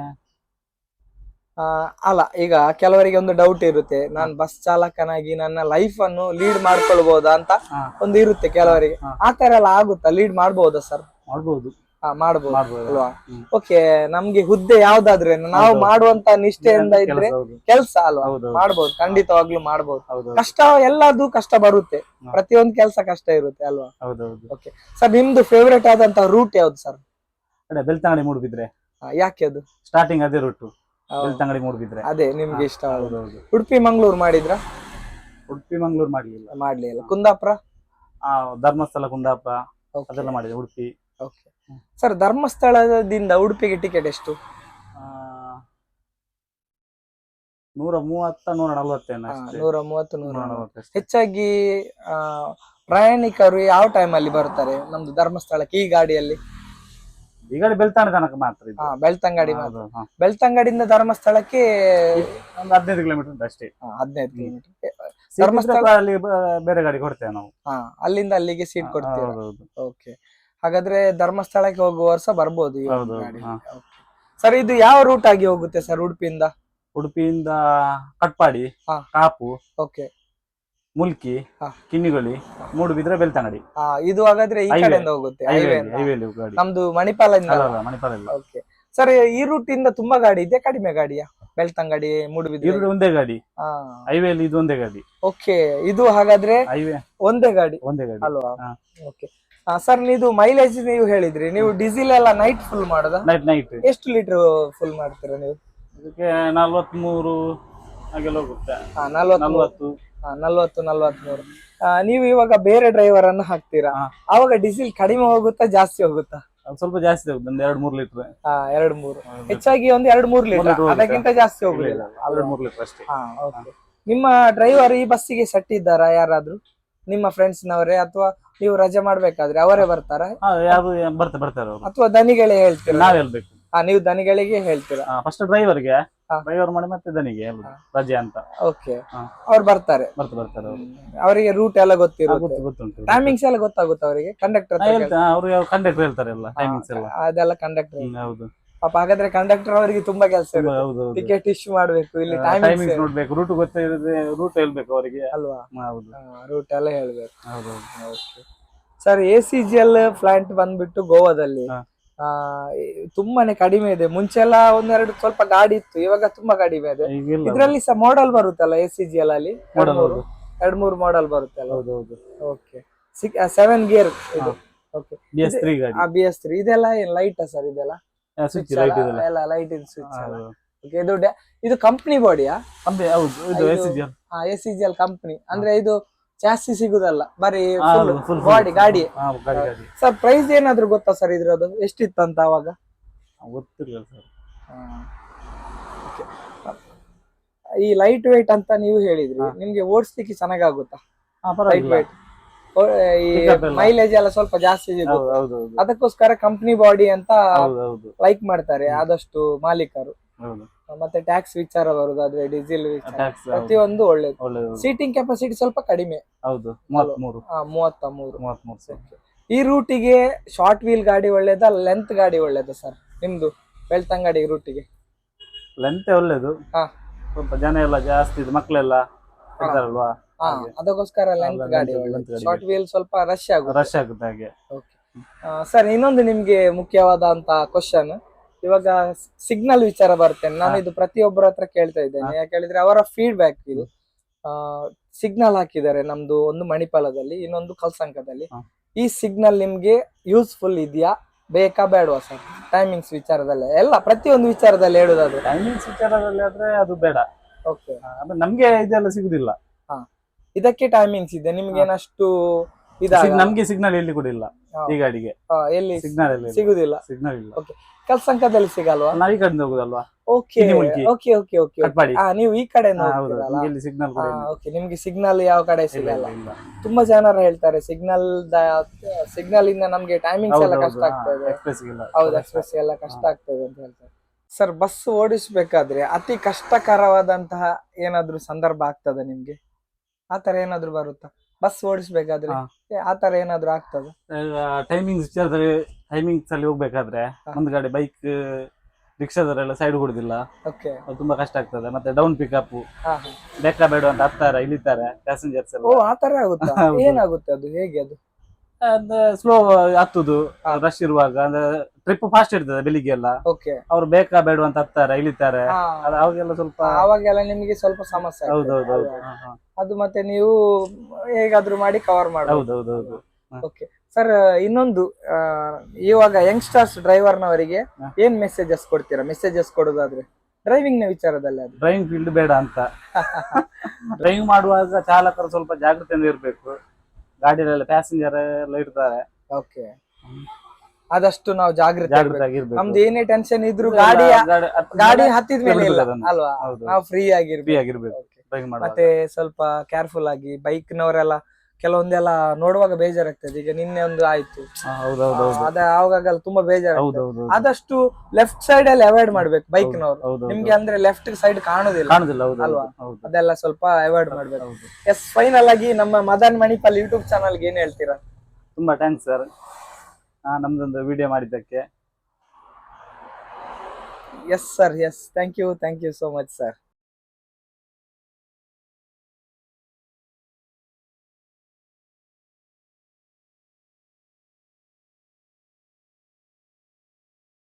ಅಲ್ಲ ಈಗ ಕೆಲವರಿಗೆ ಒಂದು ಡೌಟ್ ಇರುತ್ತೆ. ನಾನು ಬಸ್ ಚಾಲಕನಾಗಿ ನನ್ನ ಲೈಫ್ ಅನ್ನು ಲೀಡ್ ಮಾಡ್ಕೊಳ್ಬಹುದಾ ಅಂತ ಹಾ. ಒಂದು ಇರುತ್ತೆ ಕೆಲವರಿಗೆ. ಹಾ. ಆ ತರ ಎಲ್ಲ ಆಗುತ್ತಾ? ಲೀಡ್ ಮಾಡಬಹುದಾ ಸರ್ ಮಾಡ್ಬೋದು. ಹಾ ಮಾಡ್ಬೋದು. ಅಲ್ವಾ? ಓಕೆ ನಮ್ಗೆ ಹುದ್ದೆ ಯಾವ್ದಾದ್ರೆ ನಾವು. ಮಾಡುವಂತ ನಿಷ್ಠೆಯಿಂದ ಇದ್ರೆ ಕೆಲಸ ಅಲ್ವಾ. ಮಾಡ್ಬೋದು ಖಂಡಿತವಾಗ್ಲೂ ಮಾಡ್ಬೋದು. ಹೌದು ಕಷ್ಟ ಎಲ್ಲದೂ ಕಷ್ಟ ಬರುತ್ತೆ. ಪ್ರತಿಯೊಂದು ಕೆಲಸ ಕಷ್ಟ ಇರುತ್ತೆ ಅಲ್ವಾ? ಓಕೆ ಸರ್ ನಿಮ್ದು ಫೇವ್ರೇಟ್ ಆದಂತ ರೂಟ್ ಯಾವ್ದು ಸರ್ ಅದೇ ಬೆಳ್ತಂಗಡಿ ಮೂಡ್ಬಿದ್ರೆ. ಯಾಕೆ ಅದು? ಸ್ಟಾರ್ಟಿಂಗ್ ಅದೇ ರೂಟ್. ಬೆಳ್ತಂಗಡಿ ಮೂಡ್ಬಿದ್ರೆ. ಅದೇ ನಿಮ್ಗೆ ಇಷ್ಟ ಉಡುಪಿ ಮಂಗ್ಳೂರ್ ಮಾಡಿದ್ರ? ಉಡುಪಿ ಮಂಗ್ಳೂರ್ ಮಾಡ್ಲಿಲ್ಲ. ಮಾಡ್ಲಿಲ್ಲ. ಕುಂದಾಪುರ? ಆ ಧರ್ಮಸ್ಥಳ ಕುಂದಾಪುರ. ಅದೆಲ್ಲ ಮಾಡಿದೆ ಉಡುಪಿ. ಓಕೆ ಸರ್ ಧರ್ಮಸ್ಥಳದಿಂದ ಉಡುಪಿಗೆ ಟಿಕೆಟ್ ಎಷ್ಟು? ಆ, ನೂರ ಮೂವತ್ತ ನೂರ ನಲವತ್ತೇನು ನೂರ ಮೂವತ್ತು ನೂರ ನಲವತ್ತು. ಹೆಚ್ಚಾಗಿ ಆ, ಪ್ರಯಾಣಿಕರು ಯಾವ ಟೈಮ್ ಅಲ್ಲಿ ಬರ್ತಾರೆ? ನಮ್ದು ಧರ್ಮಸ್ಥಳಕ್ಕೆ ಈ ಗಾಡಿಯಲ್ಲಿ. ಈಗ ಗಾಡಿ ಬೆಳ್ತಾಣಿ ತನಕ ಮಾತ್ರ ಇದು. ಹಾ ಬೆಳ್ತಂಗಡಿ ಮಾತ್ರ. ಹೌದು, ಹಾ. ಬೆಳ್ತಂಗಡಿಯಿಂದ ಧರ್ಮಸ್ಥಳಕ್ಕೆ ಒಂದು ಹದಿನೈದು ಕಿಲೋಮೀಟರ್ ಉಂಟು ಅಷ್ಟೇ. ಹಾ, ಹದಿನೈದು ಕಿಲೋಮೀಟರ್ ಧರ್ಮಸ್ಥಳ ಧರ್ಮಸ್ಥಳ- ಅಲ್ಲಿ ಬ- ಬೇರೆ ಗಾಡಿ ಕೊಡ್ತೇವೆ ನಾವು. ಹಾ ಅಲ್ಲಿಂದ ಅಲ್ಲಿಗೆ ಸೀಟ್ ಕೊಡ್ತೀರಾ ಓಕೆ ಹಾಗಾದ್ರೆ ಧರ್ಮಸ್ಥಳಕ್ಕೆ ಹೋಗುವ ವರ್ಷ ಬರ್ಬೋದು ಈ ಒಂದು ಹೌದು, ಗಾಡಿ. ಹಾ. ಸರ್ ಇದು ಯಾವ ರೂಟ್ ಆಗಿ ಹೋಗುತ್ತೆ ಸರ್ ಉಡುಪಿಯಿಂದ? ಉಡುಪಿಯಿಂದ ಕಟ್ಪಾಡಿ ಹಾ. ಕಾಪು ಓಕೆ ಮುಲ್ಕಿ ಹಾ. ಕಿನ್ನಿಗೊಳಿ ಮೂಡುಬಿದ್ರೆ ಬೆಳ್ತಂಗಡಿ. ಇದು ಹಾಗಾದ್ರೆ ಈ Highway. ಕಡೆಯಿಂದ ಹೋಗುತ್ತೆ ಹೈವೇ highway ಇಂದ. ಹೈವೇಲಿ ಗಾಡಿ. ನಮ್ದು ಅಲ್ಲ, ಅಲ್ಲ, ಮಣಿಪಾಲ ಇಲ್ಲ ಓಕೆ ಸರ್ ಈ ರೂಟ್ ಇಂದ ತುಂಬಾ ಗಾಡಿ ಇದೆ ಕಡಿಮೆ ಗಾಡಿಯ? ಬೆಳ್ತಂಗಡಿ ಮೂಡುಬಿದ್ರೆ? ಇದು ಒಂದೇ ಗಾಡಿ. ಹೈವೇಲಿ ಇದು ಒಂದೇ ಗಾಡಿ. ಓಕೆ ಇದು ಹಾಗಾದ್ರೆ ಹೈವೇ ಒಂದೇ ಗಾಡಿ. ಒಂದೇ ಗಾಡಿ. ಅಲ್ವಾ? ಹಾ. ಓಕೆ ಸರ್ ನೀವು ಮೈಲೇಜ್ ನೀವು ಹೇಳಿದ್ರಿ. ನೀವು ಡೀಸೆಲ್ ಎಲ್ಲ ನೈಟ್ ಫುಲ್ ಮಾಡೋದ? ನೈಟ್ ನೈಟ್ ಎಷ್ಟು ಲೀಟರ್ ಫುಲ್ ಮಾಡ್ತೀರಾ ನೀವು? ಅದಕ್ಕೆ ನಲ್ವತ್ಮೂರು ಹಾಗೆಲ್ಲ ಹೋಗುತ್ತೆ. ಹಾ, ನಲ್ವತ್ತು ನಲ್ವತ್ತು. ಹಾ, ನಲ್ವತ್ತು ನಲ್ವತ್ಮೂರು. ಆ, ನೀವು ಇವಾಗ ಬೇರೆ ಡ್ರೈವರ್ ಅನ್ನು ಹಾಕ್ತೀರಾ? ಹಾ. ಅವಾಗ ಡೀಸೆಲ್ ಕಡಿಮೆ ಹೋಗುತ್ತಾ ಜಾಸ್ತಿ ಹೋಗುತ್ತಾ? ಅದು ಸ್ವಲ್ಪ ಜಾಸ್ತಿ ಆಗುತ್ತೆ ಒಂದು ಎರಡು ಮೂರು ಲೀಟರ್ ಹಾ ಎರಡ್ ಮೂರು ಹೆಚ್ಚಾಗಿ ಒಂದು ಎರಡ್ ಮೂರು ಲೀಟರ್ liter ಅದಕ್ಕಿಂತ ಜಾಸ್ತಿ ಹೋಗುದಿಲ್ಲ. ಎರಡು ಮೂರು ಲೀಟರ್ ಅಷ್ಟೇ. ಹಾ ಓಕೆ ನಿಮ್ಮ ಡ್ರೈವರ್ ಈ ಬಸ್ಸಿಗೆ ಸೆಟ್ ಇದ್ದಾರಾ ಯಾರಾದ್ರೂ? ನಿಮ್ಮ ಫ್ರೆಂಡ್ಸ್ ನವರೇ ಅಥವಾ ನೀವು ರಜೆ ಮಾಡ್ಬೇಕಾದ್ರೆ ಅವರೇ ಬರ್ತಾರ? ಹಾ ಯಾರು ಬರ್ತಾರೆ ಬರ್ತಾರೆ ಅವರು. ಅಥವಾ ದನಿಗಳೇ ಹೇಳ್ತೀರಾ? ನಾವ್ ಹೇಳ್ಬೇಕು. ಹಾ ನೀವು ದನಿಗಳಿಗೆ ಹೇಳ್ತೀರಾ? ಫಸ್ಟ್ ಡ್ರೈವರ್ಗೆ ಹಾ. ಡ್ರೈವರ್ ಮಾಡಿ ಮತ್ತೆ ದನಿಗೆ ಹೇಳುದು. ರಜೆ ಅಂತ. ಓಕೆ ಹಾ. ಅವ್ರು ಬರ್ತಾರೆ. ಬರ್ತಾ ಬರ್ತಾರೆ ಅವರು. ಅವರಿಗೆ ರೂಟ್ ಎಲ್ಲ ಗೊತ್ತಿರುತ್ತೆ. ಗೊತ್ತು ಗೊತ್ತುಂಟು. ಟೈಮಿಂಗ್ಸ್ ಎಲ್ಲ ಗೊತ್ತಾಗುತ್ತೆ ಅವರಿಗೆ? ಕಂಡಕ್ಟರ್ ಅವರು ಕಂಡಕ್ಟರ್ ಹೇಳ್ತಾರೆ ಎಲ್ಲ ಟೈಮಿಂಗ್ಸ್ ಎಲ್ಲ. ಅದೆಲ್ಲ ಕಂಡಕ್ಟರ್ ಹ್ಮ್, ಹೌದು. ಪಾಪ ಹಾಗಾದ್ರೆ ಕಂಡಕ್ಟರ್ ಅವರಿಗೆ ತುಂಬಾ ಕೆಲಸ ಹೌದು ಹೌದು. ಟಿಕೆಟ್ ಇಶ್ಯೂ ಮಾಡ್ಬೇಕು ಇಲ್ಲಿ ಟೈಮಿಂಗ್ಸ್ ಟೈಮಿಂಗ್ಸ್ ನೋಡ್ಬೇಕು. ರೂಟ್ ಗೊತ್ತಿರದೆ ರೂಟ್ ಹೇಳ್ಬೇಕು ಅವರಿಗೆ. ಅಲ್ವಾ? ಹೌದು. ರೂಟ್ ಎಲ್ಲ ಹೇಳ್ಬೇಕು. ಹೌದು sir A C G L plant ಬಂದ್ಬಿಟ್ಟು ಗೋವಾದಲ್ಲಿ ಹಾ. ಆ, ಈ- ತುಂಬಾನೇ ಕಡಿಮೆ ಇದೆ. ಮುಂಚೆ ಎಲ್ಲ ಒಂದೆರಡು ಸ್ವಲ್ಪ ಗಾಡಿ ಇತ್ತು ಇವಾಗ ತುಂಬಾ ಕಡಿಮೆ ಇದೆ. ಈಗ ಇಲ್ಲ ಇದ್ರಲ್ಲಿ ಸಹ ಮಾಡೆಲ್ ಬರುತ್ತಲ್ಲ ಎ ಸಿ ಜಿ ಎಲ್ ಅಲ್ಲಿ? Model ಹೌದು. ಎರಡ್ ಮೂರು ಮಾಡೆಲ್ ಬರುತ್ತಲ್ಲ? ಹೌದು ಹೌದು. ಓಕೆ ಸೆವೆನ್ ಗಿಯರ್ ಇದು. ಓಕೆ ಬಿ ಎಸ್ ತ್ರೀ ಗಾಡಿ. ಆ ಬಿ ಎಸ್ ತ್ರೀ ಇದೆಲ್ಲ ಏನ್ ಲೈಟ್ ಸರ್ ಇದೆಲ್ಲ? ಸ್ವಿಚ್ ಲೈಟ್ ಇದೆಲ್ಲ ಎಲ್ಲ ಲೈಟ್ ಇದು ಸ್ವಿಚ್ ಓಕೆ ಇದು ಇದು ಕಂಪ್ನಿ ಬಾಡಿಯಾ ಕಂಬಿ ಹೌದು ಇದು ಕಂಪ್ನಿ ಅಂದ್ರೆ ಇದು ಜಾಸ್ತಿ ಸಿಗುದಲ್ಲ ಬರೀ. ಬಾಡಿ ಗಾಡಿ. ಸರ್ ಪ್ರೈಸ್ ಏನಾದ್ರು ಗೊತ್ತಾ ಸರ್ ಇದ್ರದ್ದು? ಎಷ್ಟಿತ್ತಂತ ಅವಾಗ? ಗೊತ್ತಿರಲಿಲ್ಲ ಸರ್. ಈ ಲೈಟ್ weight ಅಂತ ನೀವು ಹೇಳಿದ್ರಿ. ನಿಮ್ಗೆ ಓಡಿಸ್ಲಿಕ್ಕೆ ಚೆನ್ನಾಗಾಗುತ್ತಾ? ಲೈಟ್ weight ಈ ಮೈಲೇಜ್ ಎಲ್ಲ. ಸ್ವಲ್ಪ ಜಾಸ್ತಿ ಅದಕ್ಕೋಸ್ಕರ ಕಂಪ್ನಿ ಬಾಡಿ ಅಂತ ಲೈಕ್ ಮಾಡ್ತಾರೆ ಆದಷ್ಟು ಮಾಲೀಕರು. ಮತ್ತೆ ಟ್ಯಾಕ್ಸ್ ವಿಚಾರ ಬರುದು ಆದ್ರೆ ಡೀಸೆಲ್ ಪ್ರತಿಯೊಂದು ಒಳ್ಳೇದು. ಸೀಟಿಂಗ್ ಕೆಪಾಸಿಟಿ ಸ್ವಲ್ಪ ಕಡಿಮೆ. ಹೌದು ಮೂವತ್ತ ಮೂರು ಈ ರೂಟಿಗೆ ಶಾರ್ಟ್ ವೀಲ್ ಗಾಡಿ ಒಳ್ಳೇದ ಲೆಂತ್ ಗಾಡಿ ಒಳ್ಳೇದ ಸರ್ ನಿಮ್ದು ಬೆಳ್ತಂಗಡಿ ರೂಟಿಗೆ ಲೆಂತ್ ಒಳ್ಳೇದು. ಹಾ. ಸ್ವಲ್ಪ ಜನ ಎಲ್ಲ ಜಾಸ್ತಿ ಮಕ್ಕಳೆಲ್ಲ ಇರ್ತಾರಲ್ವಾ ಹಾ. ಅದಕ್ಕೋಸ್ಕರ ಲೆಂತ್ ಗಾಡಿ ಶಾರ್ಟ್ ವೀಲ್ ಸ್ವಲ್ಪ ರಶ್ ಆಗುತ್ತೆ. ರಶ್ ಆಗುತ್ತೆ ಹಾಗೆ. ಸರ್ ಇನ್ನೊಂದು ನಿಮ್ಗೆ ಮುಖ್ಯವಾದಂತ ಕ್ವಶನ್ ಇವಾಗ ಸಿಗ್ನಲ್ ವಿಚಾರ ಬರ್ತೇನೆ. ನಾನು ಇದು ಪ್ರತಿಯೊಬ್ಬರ ಹತ್ರ ಕೇಳ್ತಾ ಇದ್ದೇನೆ. ಯಾಕೆ ಹೇಳಿದ್ರೆ ಅವರ ಫೀಡ್ಬ್ಯಾಕ್ ಇದು. ಸಿಗ್ನಲ್ ಹಾಕಿದ್ದಾರೆ ನಮ್ದು ಒಂದು ಮಣಿಪಾಲದಲ್ಲಿ ಇನ್ನೊಂದು ಕಲ್ಸಂಕದಲ್ಲಿ. ಈ ಸಿಗ್ನಲ್ ನಿಮ್ಗೆ ಯೂಸ್ಫುಲ್ ಇದೆಯಾ? ಬೇಕಾ ಬೇಡವಾ ಸರ್ ಟೈಮಿಂಗ್ಸ್ ವಿಚಾರದಲ್ಲಿ. ಎಲ್ಲ ಪ್ರತಿಯೊಂದು ವಿಚಾರದಲ್ಲಿ ಹೇಳುದಾದ್ರೆ. ಟೈಮಿಂಗ್ಸ್ ವಿಚಾರದಲ್ಲಿ ಆದ್ರೆ ಅದು ಬೇಡ. ಓಕೆ ನಮ್ಗೆ ಇದೆಲ್ಲ ಸಿಗುದಿಲ್ಲ. ಇದಕ್ಕೆ ಟೈಮಿಂಗ್ಸ್ ಇದೆ. ನಿಮ್ಗೆ ಏನಷ್ಟು ಇದಾಗ ನಮ್ಗೆ ಸಿಗ್ನಲ್ ಎಲ್ಲಿ ಕೂಡ ಇಲ್ಲ ಈ ಗಾಡಿಗೆ ಎಲ್ಲಿ? ಸಿಗ್ನಲ್ ಸಿಗುದಿಲ್ಲ. ಸಿಗ್ನಲ್ ಇಲ್ಲ. ಕಲ್ಸಂಕದಲ್ಲಿ ಸಿಗಲ್ವಾ? ನಾವು ಈ ಕಡೆಯಿಂದ ಹೋಗುದಲ್ವಾ? ಓಕೆ. ಓಕೆ ಓಕೆ ಓಕೆ ಆ ನೀವು ಈ ಕಡೆಯಿಂದ ಹಾ, ಇಲ್ಲಿ ಸಿಗ್ನಲ್ ಕೂಡ ಓಕೆ ನಿಮ್ಗೆ ಸಿಗ್ನಲ್ ಯಾವ ಕಡೆ ಸಿಗಲ್ಲ. ತುಂಬಾ ಜನರು ಹೇಳ್ತಾರೆ ಸಿಗ್ನಲ್ ಸಿಗ್ನಲ್ ಇಂದ ನಮ್ಗೆ ಟೈಮಿಂಗ್ಸ್ ಎಲ್ಲ ಕಷ್ಟ ಆಗ್ತದೆ ಹಾ, ಹೌದು ಎಕ್ಸ್ಪ್ರೆಸ್ ಎಲ್ಲ ಕಷ್ಟ ಆಗ್ತದೆ ಅಂತ ಹೇಳ್ತಾರೆ. ಸರ್ ಬಸ್ ಓಡಿಸ್ಬೇಕಾದ್ರೆ ಅತಿ ಕಷ್ಟಕರವಾದಂತಹ ಏನಾದ್ರೂ ಸಂದರ್ಭ ಆಗ್ತದೆ ನಿಮ್ಗೆ? ಆತರ ಏನಾದ್ರು ಬರುತ್ತಾ? ಬಸ್ ಓಡಿಸ್ಬೇಕಾದ್ರೆ ಆ ತರ ಆತರ ಏನಾದ್ರು ಆಗ್ತದ? ಟೈಮಿಂಗ್ಸ್ ವಿಚಾರದಲ್ಲಿ ಟೈಮಿಂಗ್ಸ್ ಅಲ್ಲಿ ಹೋಗ್ಬೇಕಾದ್ರೆ ಗಾಡಿ ಬೈಕ್ ರಿಕ್ಷಾದವರೆಲ್ಲ ಸೈಡ್ ಕೊಡುದಿಲ್ಲ ಓಕೆ ಅದು ತುಂಬಾ ಕಷ್ಟ ಆಗ್ತದೆ. ಮತ್ತೆ ಡೌನ್ ಪಿಕಪ್ ಹಾ ಹಾ. ಬೇಕಾ ಬೇಡ ಅಂತ ಹತ್ತಾರ ಇಳಿತಾರೆ ಪ್ಯಾಸೆಂಜರ್ಸ್ ಓ ಆ ತರ ಆಗುತ್ತಾ? ಹೌದು. ಏನಾಗುತ್ತೆ ಅದು? ಹೇಗೆ ಅದು? ಸ್ಲೋ ಹತ್ತುದು ರಶ್ ಇರುವಾಗ ಅಂದ್ರೆ ಟ್ರಿಪ್ ಫಾಸ್ಟ್ ಇರ್ತದೆ ಬೆಳಿಗ್ಗೆ ಎಲ್ಲ ಓಕೆ ಅವ್ರು ಬೇಕಾ ಬೇಡ ಅಂತ ಹತ್ತಾರೆ ಇಳಿತಾರೆ. ಅವಾಗೆಲ್ಲ ಸ್ವಲ್ಪ ಅವಾಗೆಲ್ಲ ನಿಮ್ಗೆ ಸ್ವಲ್ಪ ಸಮಸ್ಯೆ. ಹೌದೌದು? ಅದು ಮತ್ತೆ ನೀವು ಹೇಗಾದ್ರೂ ಮಾಡಿ ಕವರ್ ಮಾಡಬಹುದು ಹೌದು ಓಕೆ ಸರ್ ಇನ್ನೊಂದು ಇವಾಗ ಯಂಗ್ಸ್ಟರ್ಸ್ ಡ್ರೈವರ್ನವರಿಗೆ ನವರಿಗೆ ಏನ್ ಮೆಸೇಜಸ್ ಕೊಡ್ತೀರಾ? ಮೆಸೇಜಸ್ ಕೊಡೋದಾದ್ರೆ ಡ್ರೈವಿಂಗ್ನ ವಿಚಾರದಲ್ಲಿ ಡ್ರೈವಿಂಗ್ ಫೀಲ್ಡ್ ಬೇಡ ಅಂತ. ಡ್ರೈವಿಂಗ್ ಮಾಡುವಾಗ ಚಾಲಕರು ಸ್ವಲ್ಪ ಜಾಗೃತಿಯಿಂದ ಇರ್ಬೇಕು. ಗಾಡಿಯಲ್ಲೆಲ್ಲ ಪ್ಯಾಸೆಂಜರ್ ಎಲ್ಲ ಇರ್ತಾರೆ ಓಕೆ ಆದಷ್ಟು ನಾವು ಜಾಗೃತಿ ಜಾಗೃತಿ. ಆಗಿರ್ಬೇಕು. ನಮ್ದು ಏನೇ ಟೆನ್ಷನ್ ಇದ್ರು ಗಾಡಿ ಗಾಡಿ ಹತ್ತಿದ ಮೇಲೆ ಇಲ್ಲ. ಅಲ್ವಾ. ನಾವು ಫ್ರೀ ಆಗಿರ್ಬೇಕು. ಆಗಿರ್ಬೇಕು. Okay. ಮತ್ತೆ ಸ್ವಲ್ಪ ಕೇರ್ಫುಲ್ ಆಗಿ ಬೈಕ್ ನವರೆಲ್ಲ ಕೆಲವೊಂದೆಲ್ಲ ನೋಡುವಾಗ ಬೇಜಾರಾಗ್ತದೆ. ಈಗ ನಿನ್ನೆ ಒಂದು ಆಯ್ತು. ಹೌದು ಹೌದೌದು ಅದ ಆವಾಗೆಲ್ಲ ತುಂಬಾ ಹೌದೌದು ಆದಷ್ಟು ಲೆಫ್ಟ್ ಸೈಡ್ ಅಲ್ಲಿ ಅವಾಯ್ಡ್ ಮಾಡ್ಬೇಕು ಬೈಕ್ ನವರು. ನಿಮ್ಗೆ ಅಂದ್ರೆ ಲೆಫ್ಟ್ ಸೈಡ್ ಕಾಣುದಿಲ್ಲ. ಅಲ್ವಾ? ಅದೆಲ್ಲ ಸ್ವಲ್ಪ ಅವಾಯ್ಡ್ ಮಾಡ್ಬೇಕು. ಎಸ್ ಫೈನಲ್ ಆಗಿ ನಮ್ಮ ಮದನ್ ಮಣಿಪಾಲ್ ಯೂಟ್ಯೂಬ್ ಚಾನಲ್ ಏನ್ ಹೇಳ್ತೀರಾ? ತುಂಬಾ ಥ್ಯಾಂಕ್ಸ್ ಸರ್ ನಮ್ದೊಂದು ವಿಡಿಯೋ ಮಾಡಿದ್ದಕ್ಕೆ. Yes sir yes thank you thank you so much sir